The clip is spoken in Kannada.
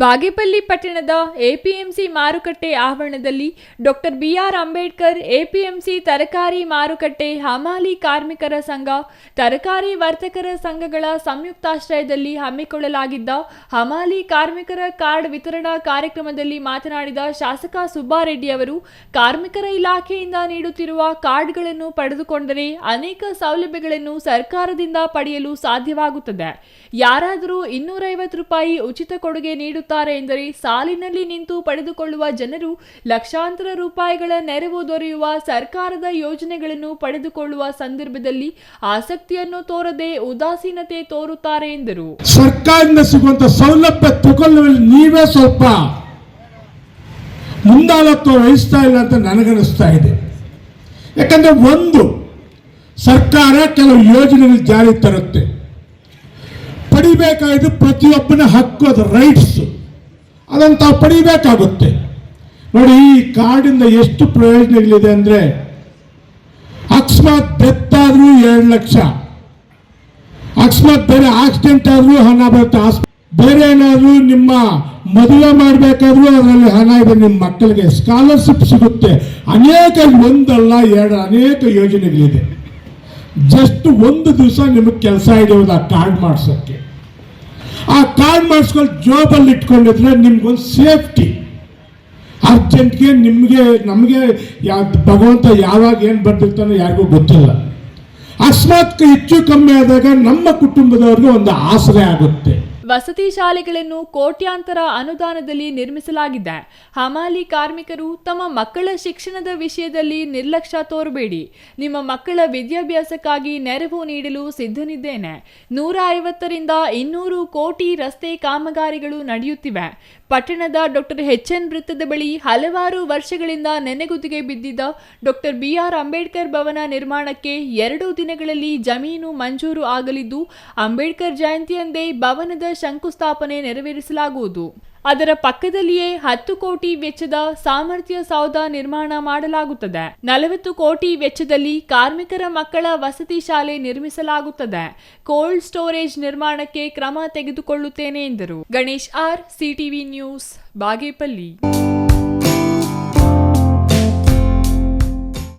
ಬಾಗೇಪಲ್ಲಿ ಪಟ್ಟಣದ ಎಪಿಎಂಸಿ ಮಾರುಕಟ್ಟೆ ಆವರಣದಲ್ಲಿ ಡಾಕ್ಟರ್ ಬಿಆರ್ ಅಂಬೇಡ್ಕರ್ ಎಪಿಎಂಸಿ ತರಕಾರಿ ಮಾರುಕಟ್ಟೆ ಹಮಾಲಿ ಕಾರ್ಮಿಕರ ಸಂಘ, ತರಕಾರಿ ವರ್ತಕರ ಸಂಘಗಳ ಸಂಯುಕ್ತಾಶ್ರಯದಲ್ಲಿ ಹಮ್ಮಿಕೊಳ್ಳಲಾಗಿದ್ದ ಹಮಾಲಿ ಕಾರ್ಮಿಕರ ಕಾರ್ಡ್ ವಿತರಣಾ ಕಾರ್ಯಕ್ರಮದಲ್ಲಿ ಮಾತನಾಡಿದ ಶಾಸಕ ಸುಬ್ಬಾರೆಡ್ಡಿ ಅವರು, ಕಾರ್ಮಿಕರ ಇಲಾಖೆಯಿಂದ ನೀಡುತ್ತಿರುವ ಕಾರ್ಡ್ಗಳನ್ನು ಪಡೆದುಕೊಂಡರೆ ಅನೇಕ ಸೌಲಭ್ಯಗಳನ್ನು ಸರ್ಕಾರದಿಂದ ಪಡೆಯಲು ಸಾಧ್ಯವಾಗುತ್ತದೆ. ಯಾರಾದರೂ ಇನ್ನೂರೈವತ್ತು ರೂಪಾಯಿ ಉಚಿತ ಕೊಡುಗೆ ನೀಡುತ್ತಾರೆ ಎಂದರೆ ಸಾಲಿನಲ್ಲಿ ನಿಂತು ಪಡೆದುಕೊಳ್ಳುವ ಜನರು ಲಕ್ಷಾಂತರ ರೂಪಾಯಿಗಳ ನೆರವು ದೊರೆಯುವ ಸರ್ಕಾರದ ಯೋಜನೆಗಳನ್ನು ಪಡೆದುಕೊಳ್ಳುವ ಸಂದರ್ಭದಲ್ಲಿ ಆಸಕ್ತಿಯನ್ನು ತೋರದೆ ಉದಾಸೀನತೆ ತೋರುತ್ತಾರೆ ಎಂದರು. ಸರ್ಕಾರದಿಂದ ಸಿಗುವಂತಹ ಸೌಲಭ್ಯ ತಗೊಳ್ಳುವಲ್ಲಿ ನೀವೇ ಸ್ವಲ್ಪ ಮುಂದಾಳತ್ವ ವಹಿಸ್ತಾ ಇಲ್ಲ ಅಂತ ನನಗನ್ನಿಸ್ತಾ ಇದೆ. ಯಾಕಂದ್ರೆ ಒಂದು, ಸರ್ಕಾರ ಕೆಲವು ಯೋಜನೆಗಳು ಜಾರಿ ತರುತ್ತೆ. ಪಡಿಬೇಕಾಯಿತು ಪ್ರತಿಯೊಬ್ಬನ ಹಕ್ಕು, ಅದು ರೈಟ್ಸ್ ಅದನ್ನು ತಾವು ಪಡಿಬೇಕಾಗುತ್ತೆ. ನೋಡಿ, ಈ ಕಾರ್ಡಿಂದ ಎಷ್ಟು ಪ್ರಯೋಜನಗಳಿದೆ ಅಂದರೆ ಅಕಸ್ಮಾತ್ ಬೆತ್ತಾದರೂ ಎರಡು ಲಕ್ಷ. ಅಕಸ್ಮಾತ್ ಬೇರೆ ಆಕ್ಸಿಡೆಂಟ್ ಆದರೂ ಹಣ ಬರುತ್ತೆ. ಬೇರೆ ಏನಾದರೂ ನಿಮ್ಮ ಮದುವೆ ಮಾಡಬೇಕಾದ್ರೂ ಅದರಲ್ಲಿ ಹಣ ಇದೆ. ನಿಮ್ಮ ಮಕ್ಕಳಿಗೆ ಸ್ಕಾಲರ್ಶಿಪ್ ಸಿಗುತ್ತೆ. ಅನೇಕ ಒಂದಲ್ಲ ಎರಡು ಅನೇಕ ಯೋಜನೆಗಳಿದೆ. ಜಸ್ಟ್ ಒಂದು ದಿವಸ ನಿಮಗೆ ಕೆಲಸ ಹಿಡಿಯೋದು ಆ ಕಾರ್ಡ್ ಮಾಡ್ಸೋಕ್ಕೆ. ಆ ಕಾರ್ಡ್ ಮಾಡಿಸ್ಕೊಂಡು ಜೋಬಲ್ಲಿ ಇಟ್ಕೊಂಡಿದ್ರೆ ನಿಮ್ಗೊಂದು ಸೇಫ್ಟಿ ಅರ್ಜೆಂಟ್ಗೆ ನಿಮಗೆ, ನಮಗೆ ಯಾ, ಭಗವಂತ ಯಾವಾಗ ಏನು ಬರ್ತಿರ್ತಾನೋ ಯಾರಿಗೂ ಗೊತ್ತಿಲ್ಲ. ಅಕಸ್ಮಾತ್ ಹೆಚ್ಚು ಕಮ್ಮಿ ಆದಾಗ ನಮ್ಮ ಕುಟುಂಬದವ್ರಿಗೆ ಒಂದು ಆಸರೆ ಆಗುತ್ತೆ. ವಸತಿ ಶಾಲೆಗಳನ್ನು ಕೋಟ್ಯಾಂತರ ಅನುದಾನದಲ್ಲಿ ನಿರ್ಮಿಸಲಾಗಿದೆ. ಹಮಾಲಿ ಕಾರ್ಮಿಕರು ತಮ್ಮ ಮಕ್ಕಳ ಶಿಕ್ಷಣದ ವಿಷಯದಲ್ಲಿ ನಿರ್ಲಕ್ಷ್ಯ ತೋರಬೇಡಿ. ನಿಮ್ಮ ಮಕ್ಕಳ ವಿದ್ಯಾಭ್ಯಾಸಕ್ಕಾಗಿ ನೆರವು ನೀಡಲು ಸಿದ್ಧನಿದ್ದೇನೆ. ನೂರ ಐವತ್ತರಿಂದ ಇನ್ನೂರು ಕೋಟಿ ರಸ್ತೆ ಕಾಮಗಾರಿಗಳು ನಡೆಯುತ್ತಿವೆ. ಪಟ್ಟಣದ ಡಾಕ್ಟರ್ ಎಚ್ ಎನ್ ವೃತ್ತದ ಬಳಿ ಹಲವಾರು ವರ್ಷಗಳಿಂದ ನೆನೆಗುದಿಗೆ ಬಿದ್ದಿದ್ದ ಡಾಕ್ಟರ್ ಬಿ ಆರ್ ಅಂಬೇಡ್ಕರ್ ಭವನ ನಿರ್ಮಾಣಕ್ಕೆ ಎರಡು ದಿನಗಳಲ್ಲಿ ಜಮೀನು ಮಂಜೂರು ಆಗಲಿದ್ದು, ಅಂಬೇಡ್ಕರ್ ಜಯಂತಿಯಂದೇ ಭವನದ ಶಂಕುಸ್ಥಾಪನೆ ನೆರವೇರಿಸಲಾಗುವುದು. ಅದರ ಪಕ್ಕದಲ್ಲಿಯೇ ಹತ್ತು ಕೋಟಿ ವೆಚ್ಚದ ಸಾಮರ್ಥ್ಯ ಸೌಧ ನಿರ್ಮಾಣ ಮಾಡಲಾಗುತ್ತದೆ. ನಲವತ್ತು ಕೋಟಿ ವೆಚ್ಚದಲ್ಲಿ ಕಾರ್ಮಿಕರ ಮಕ್ಕಳ ವಸತಿ ಶಾಲೆ ನಿರ್ಮಿಸಲಾಗುತ್ತದೆ. ಕೋಲ್ಡ್ ಸ್ಟೋರೇಜ್ ನಿರ್ಮಾಣಕ್ಕೆ ಕ್ರಮ ತೆಗೆದುಕೊಳ್ಳುತ್ತೇನೆ ಎಂದರು. Ganesh R, CTV news, Bagepalli.